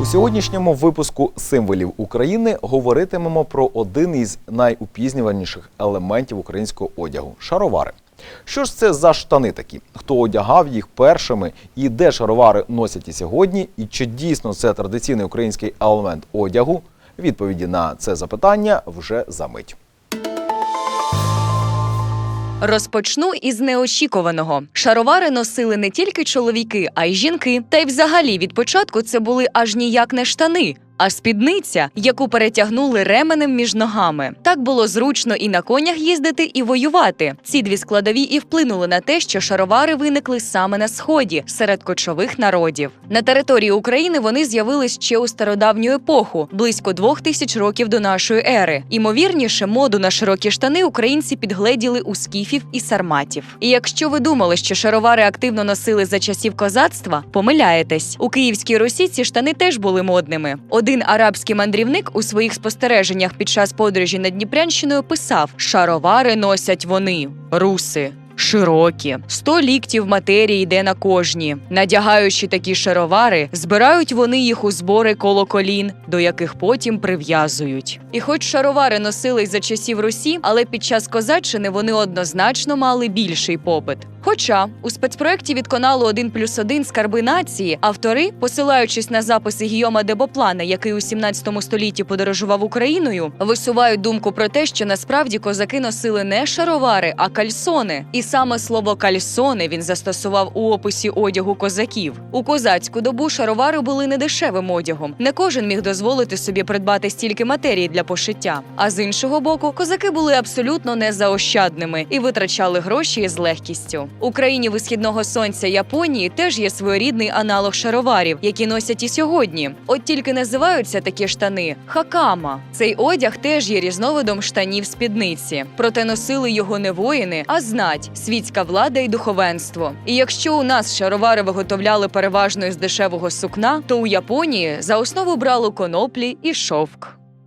У сьогоднішньому випуску символів України говоритимемо про один із найупізнюваніших елементів українського одягу шаровари. Що ж це за штани такі? Хто одягав їх першими і де шаровари носять і сьогодні? І чи дійсно це традиційний український елемент одягу? Відповіді на це запитання вже за мить. Розпочну із неочікуваного. Шаровари носили не тільки чоловіки, а й жінки. Та й взагалі від початку це були аж ніяк не штани. А спідниця, яку перетягнули ременем між ногами, так було зручно і на конях їздити, і воювати. Ці дві складові і вплинули на те, що шаровари виникли саме на сході серед кочових народів. На території України вони з'явились ще у стародавню епоху, близько двох тисяч років до нашої ери. Імовірніше, моду на широкі штани українці підгледіли у скіфів і сарматів. І якщо ви думали, що шаровари активно носили за часів козацтва, помиляєтесь. У Київській Русі ці штани теж були модними. Один арабський мандрівник у своїх спостереженнях під час подорожі над Дніпрянщиною писав: шаровари носять вони, руси. Широкі, сто ліктів матерії йде на кожні. Надягаючи такі шаровари, збирають вони їх у збори коло колін, до яких потім прив'язують. І хоч шаровари носились за часів Русі, але під час козаччини вони однозначно мали більший попит. Хоча у спецпроекті від каналу 1 плюс 1 скарби нації автори, посилаючись на записи Гійома де Боплана, який у 17 столітті подорожував Україною, висувають думку про те, що насправді козаки носили не шаровари, а кальсони. І саме слово кальсони він застосував у описі одягу козаків. У козацьку добу шаровари були недешевим одягом. Не кожен міг дозволити собі придбати стільки матерії для пошиття. А з іншого боку, козаки були абсолютно незаощадними і витрачали гроші з легкістю. У країні висхідного сонця Японії теж є своєрідний аналог шароварів, які носять і сьогодні. От тільки називаються такі штани хакама. Цей одяг теж є різновидом штанів спідниці. Проте носили його не воїни, а знать, світська влада і духовенство. І якщо у нас шаровари виготовляли переважно із дешевого сукна, то у Японії за основу брали коноплі і шовк.